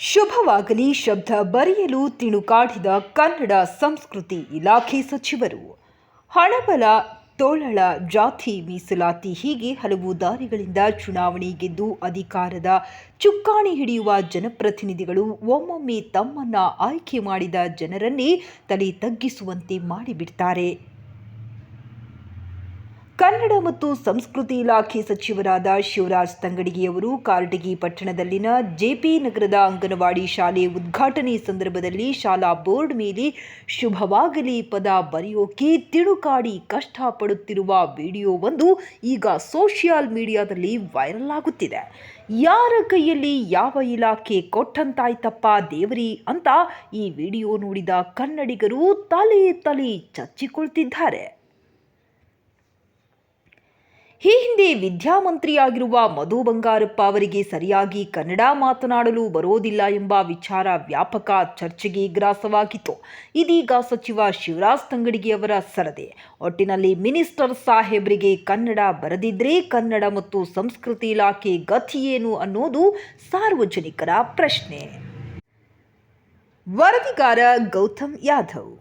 ಶುಭವಾಗಲಿ ಶಬ್ದ ಬರೆಯಲು ತಿಣುಕಾಡಿದ ಕನ್ನಡ ಸಂಸ್ಕೃತಿ ಇಲಾಖೆ ಸಚಿವರು. ಹಣಬಲ, ತೋಳಳ, ಜಾತಿ ಮೀಸಲಾತಿ ಹೀಗೆ ಹಲವು ದಾರಿಗಳಿಂದ ಚುನಾವಣೆ ಗೆದ್ದು ಅಧಿಕಾರದ ಚುಕ್ಕಾಣಿ ಹಿಡಿಯುವ ಜನಪ್ರತಿನಿಧಿಗಳು ಒಮ್ಮೊಮ್ಮೆ ತಮ್ಮನ್ನ ಆಯ್ಕೆ ಮಾಡಿದ ಜನರನ್ನೇ ತಲೆ ತಗ್ಗಿಸುವಂತೆ ಮಾಡಿಬಿಡ್ತಾರೆ. ಕನ್ನಡ ಮತ್ತು ಸಂಸ್ಕೃತಿ ಇಲಾಖೆ ಸಚಿವರಾದ ಶಿವರಾಜ್ ತಂಗಡಿಗೆಯವರು ಕಾರಟಗಿ ಪಟ್ಟಣದಲ್ಲಿನ ಜೆಪಿ ನಗರದ ಅಂಗನವಾಡಿ ಶಾಲೆ ಉದ್ಘಾಟನೆ ಸಂದರ್ಭದಲ್ಲಿ ಶಾಲಾ ಬೋರ್ಡ್ ಮೇಲೆ ಶುಭವಾಗಲಿ ಪದ ಬರೆಯೋಕೆ ತಿಳುಕಾಡಿ ಕಷ್ಟಪಡುತ್ತಿರುವ ವಿಡಿಯೋವೊಂದು ಈಗ ಸೋಷಿಯಲ್ ಮೀಡಿಯಾದಲ್ಲಿ ವೈರಲ್ ಆಗುತ್ತಿದೆ. ಯಾರ ಕೈಯಲ್ಲಿ ಯಾವ ಇಲಾಖೆ ಕೊಟ್ಟಂತಾಯ್ತಪ್ಪ ದೇವರಿ ಅಂತ ಈ ವಿಡಿಯೋ ನೋಡಿದ ಕನ್ನಡಿಗರು ತಲೆ ತಲೆ ಚಚ್ಚಿಕೊಳ್ತಿದ್ದಾರೆ. ಈ ಹಿಂದೆ ವಿದ್ಯಾಮಂತ್ರಿಯಾಗಿರುವ ಮಧು ಬಂಗಾರಪ್ಪ ಅವರಿಗೆ ಸರಿಯಾಗಿ ಕನ್ನಡ ಮಾತನಾಡಲು ಬರೋದಿಲ್ಲ ಎಂಬ ವಿಚಾರ ವ್ಯಾಪಕ ಚರ್ಚೆಗೆ ಗ್ರಾಸವಾಗಿತ್ತು. ಇದೀಗ ಸಚಿವ ಶಿವರಾಜ್ ತಂಗಡಿಗೆ ಅವರ ಸರದೆ. ಒಟ್ಟಿನಲ್ಲಿ ಮಿನಿಸ್ಟರ್ ಸಾಹೇಬ್ರಿಗೆ ಕನ್ನಡ ಬರದಿದ್ರೆ ಕನ್ನಡ ಮತ್ತು ಸಂಸ್ಕೃತಿ ಇಲಾಖೆ ಗತಿಯೇನು ಅನ್ನೋದು ಸಾರ್ವಜನಿಕರ ಪ್ರಶ್ನೆ. ವರದಿಗಾರ ಗೌತಮ್ ಯಾದವ್.